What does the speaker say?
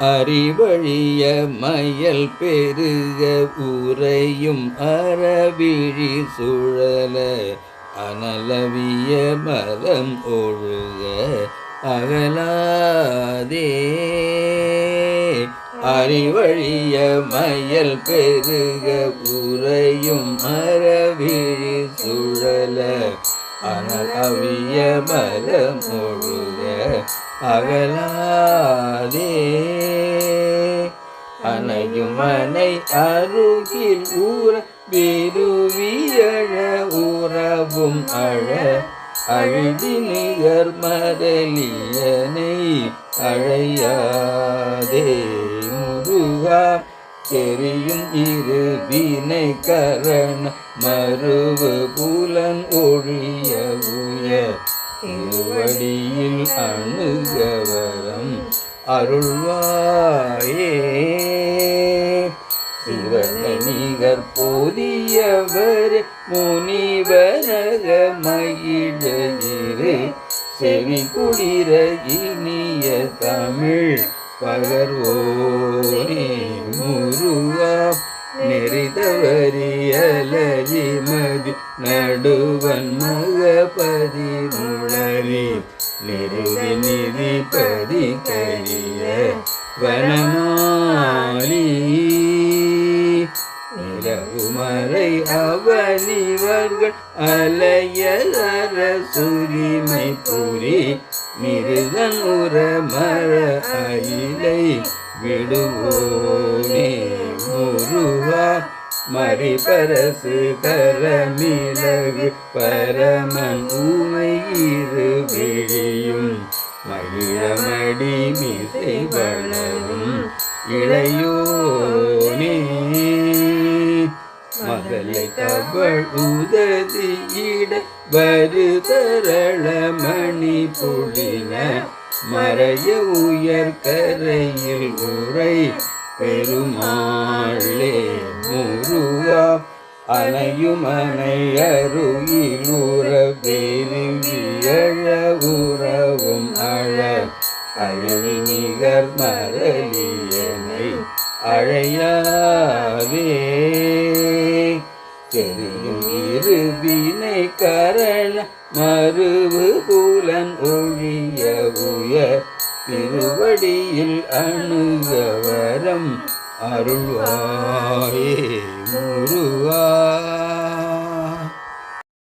அறிவழிய மயல் பெருக உரையும் அறவிழி சுழல அனலவிய மதம் ஒழுக அகலாதே. அறிவழிய மயல் பெருக உரையும் அறவிழி சுழல அனலவிய அவிய ஒழுக அகலாதே. அணையும் மனை அருகில் ஊற விருவியழ உறவும் அழ. அழுதி நிகர் மரலியனை அழையாதே முருகா. தெரியும் இரு வினை கரண மறுவு புலன் ஒழிய உய திருவடியில் அணுகவரம் அருள்வாயே. நீகர் போதியவர் முனிவரக மகிழகிரு செவி குளிர இனிய தமிழ் பகர்வோனே முருகா நெறிதவரியலி மதி நடுவன் மகபதி முழறி. நெருதி நிதிபதி கரிய வனமாலி நிலவுமறை அவனிவர்கள் அலையலர சுரிமை புரி மிருகன் உற மர அயிலை விடுவோனே. முருகா மறிபரசு கரமிலகு பரமன் ஊமை விழியும். மகிழமடி மிசை வளரும் இளையோனே. மகளை தவள் உததியிட வருதரள மணி புலின மறைய உயர் கரையில் உரை பெருமாளே முருகா அணையுமனை அருகிலுற பெருவியழ உறவும் அழ அழவி நிகர் மரளியனை அழையா இருவினை கரள மறுவு புலன் ஒழிய உய திருவடியில் அணுகவரம் அருள்வாயே முருவா